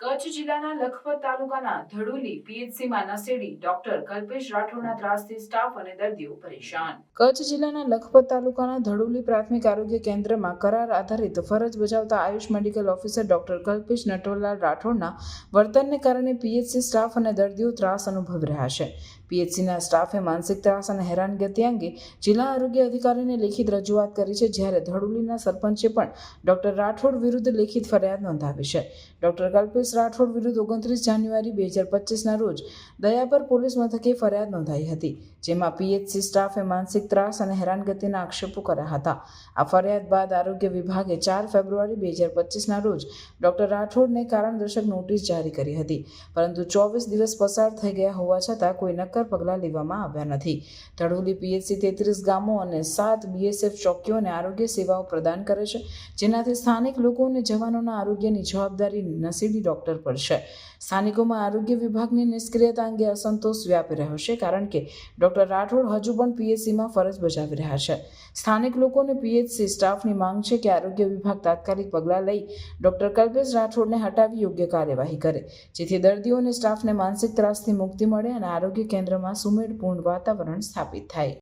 કચ્છ જિલ્લાના લખપત તાલુકાના ધડુલી પીએચસીમાં નસેડી ડોક્ટર કલ્પેશ રાઠોડના ત્રાસથી સ્ટાફ અને દર્દીઓ પરેશાન. કચ્છ જિલ્લાના લખપત તાલુકાના ધડુલી પ્રાથમિક આરોગ્ય કેન્દ્રમાં કરાર આધારિત ફરજ બજાવતા Ayush medical officer doctor Kalpesh Natolal રાઠોડના વર્તનને કારણે પીએચસી સ્ટાફ અને દર્દીઓ ત્રાસ અનુભવી રહ્યા છે. પીએચસીના સ્ટાફે માનસિક ત્રાસ અને હેરાનગતિ અંગે જિલ્લા આરોગ્ય અધિકારીને લેખિત રજૂઆત કરી છે, જ્યારે ધડુલીના સરપંચે પણ ડોક્ટર રાઠોડ વિરુદ્ધ લેખિત ફરિયાદ નોંધાવી છે. ડોક્ટર કલ્પેશ રાઠોડ વિરુદ્ધ ઓગણત્રીસ જાન્યુઆરી બે હજાર પચીસના રોજ દયાપર પોલીસ મથકે ફરિયાદ નોંધાઈ હતી, જેમાં પીએચસી સ્ટાફે માનસિક ત્રાસ અને હેરાનગતિના આક્ષેપો કર્યા હતા. આ ફરિયાદ બાદ આરોગ્ય વિભાગે ચાર ફેબ્રુઆરી બે હજાર પચીસના રોજ ડોક્ટર રાઠોડને કારણદર્શક નોટિસ જારી કરી હતી. પરંતુ ચોવીસ દિવસ પસાર થઈ ગયા હોવા છતાં કોઈ નક્કર પગલાં લેવામાં આવ્યા નથી. ધડોલી પીએચસી તેત્રીસ ગામો અને સાત બીએસએફ ચોકીઓને આરોગ્ય સેવાઓ પ્રદાન કરે છે, જેનાથી સ્થાનિક લોકો અને જવાનોના આરોગ્યની જવાબદારી નસીબી ડોક્ટર પર છે. સ્થાનિકોમાં આરોગ્ય વિભાગની નિષ્ક્રિયતા અંગે અસંતોષ વ્યાપી રહ્યો છે, કારણ કે ડોક્ટર રાઠોડ હજુ પણ પીએચસીમાં ફરજ બજાવી રહ્યા છે. સ્થાનિક લોકોને પીએચસી સ્ટાફની માંગ છે કે આરોગ્ય વિભાગ તાત્કાલિક પગલાં લઈ ડોક્ટર કલ્પેશ રાઠોડને હટાવી યોગ્ય કાર્યવાહી કરે, જેથી દર્દીઓ અને સ્ટાફને માનસિક ત્રાસથી મુક્તિ મળે અને આરોગ્ય કેન્દ્રમાં સુમેળપૂર્ણ વાતાવરણ સ્થાપિત થાય.